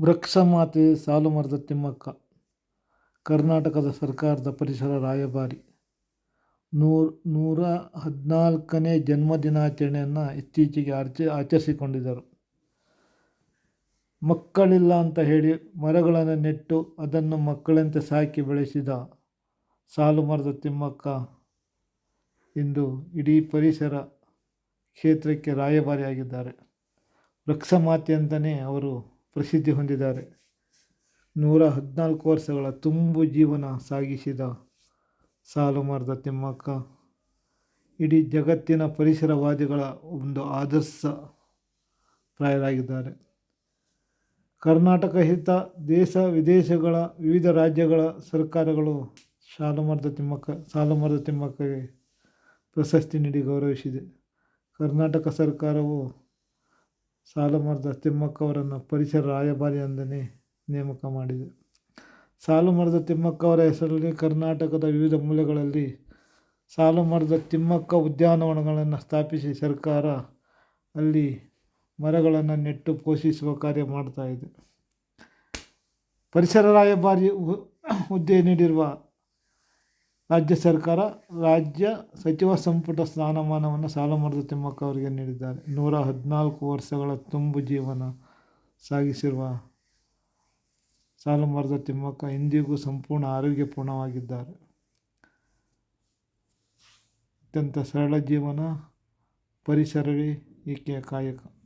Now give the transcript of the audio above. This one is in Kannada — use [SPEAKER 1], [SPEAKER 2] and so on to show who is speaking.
[SPEAKER 1] ವೃಕ್ಷಮಾತೆ ಸಾಲುಮರದ ತಿಮ್ಮಕ್ಕ, ಕರ್ನಾಟಕದ ಸರ್ಕಾರದ ಪರಿಸರ ರಾಯಭಾರಿ. ನೂರ ನೂರ ಹದಿನಾಲ್ಕನೇ ಜನ್ಮದಿನಾಚರಣೆಯನ್ನು ಇತ್ತೀಚೆಗೆ ಆಚ, ಆಚರಿಸಿಕೊಂಡಿದ್ದರು. ಮಕ್ಕಳಿಲ್ಲ ಅಂತ ಹೇಳಿ ಮರಗಳನ್ನು ನೆಟ್ಟು ಅದನ್ನು ಮಕ್ಕಳಂತೆ ಸಾಕಿ ಬೆಳೆಸಿದ ಸಾಲುಮರದ ತಿಮ್ಮಕ್ಕ ಇಂದು ಇಡೀ ಪರಿಸರ ಕ್ಷೇತ್ರಕ್ಕೆ ರಾಯಭಾರಿಯಾಗಿದ್ದಾರೆ. ವೃಕ್ಷಮಾತೆ ಅಂತಲೇ ಅವರು ಪ್ರಸಿದ್ಧಿ ಹೊಂದಿದ್ದಾರೆ. ನೂರ ಹದಿನಾಲ್ಕು ವರ್ಷಗಳ ತುಂಬು ಜೀವನ ಸಾಗಿಸಿದ ಸಾಲುಮರದ ತಿಮ್ಮಕ್ಕ ಇಡೀ ಜಗತ್ತಿನ ಪರಿಸರವಾದಿಗಳ ಒಂದು ಆದರ್ಶ ಪ್ರಾಯರಾಗಿದ್ದಾರೆ ಕರ್ನಾಟಕ ಹಿತ ದೇಶ ವಿದೇಶಗಳ ವಿವಿಧ ರಾಜ್ಯಗಳ ಸರ್ಕಾರಗಳು ಸಾಲುಮರದ ತಿಮ್ಮಕ್ಕ ಸಾಲುಮರದ ತಿಮ್ಮಕ್ಕಗೆ ಪ್ರಶಸ್ತಿ ನೀಡಿ ಗೌರವಿಸಿದೆ. ಕರ್ನಾಟಕ ಸರ್ಕಾರವು ಸಾಲುಮರದ ತಿಮ್ಮಕ್ಕ ಅವರನ್ನು ಪರಿಸರ ರಾಯಭಾರಿ ಎಂದನೇ ನೇಮಕ ಮಾಡಿದೆ. ಸಾಲುಮರದ ತಿಮ್ಮಕ್ಕ ಅವರ ಹೆಸರಲ್ಲಿ ಕರ್ನಾಟಕದ ವಿವಿಧ ಮೂಲೆಗಳಲ್ಲಿ ಸಾಲುಮರದ ತಿಮ್ಮಕ್ಕ ಉದ್ಯಾನವನಗಳನ್ನು ಸ್ಥಾಪಿಸಿ ಸರ್ಕಾರ ಅಲ್ಲಿ ಮರಗಳನ್ನು ನೆಟ್ಟು ಪೋಷಿಸುವ ಕಾರ್ಯ ಮಾಡ್ತಾ ಇದೆ. ಪರಿಸರ ರಾಯಭಾರಿ ಹುದ್ದೆ ನೀಡಿರುವ ರಾಜ್ಯ ಸರ್ಕಾರ ರಾಜ್ಯ ಸಚಿವ ಸಂಪುಟ ಸ್ಥಾನಮಾನವನ್ನು ಸಾಲುಮರದ ತಿಮ್ಮಕ್ಕ ಅವರಿಗೆ ನೀಡಿದ್ದಾರೆ. ನೂರ ಹದಿನಾಲ್ಕು ವರ್ಷಗಳ ತುಂಬು ಜೀವನ ಸಾಗಿಸಿರುವ ಸಾಲುಮರದ ತಿಮ್ಮಕ್ಕ ಇಂದಿಗೂ ಸಂಪೂರ್ಣ ಆರೋಗ್ಯಪೂರ್ಣವಾಗಿದ್ದಾರೆ. ಅತ್ಯಂತ ಸರಳ ಜೀವನ, ಪರಿಸರವೇ ಈಕೆಯ ಕಾಯಕ?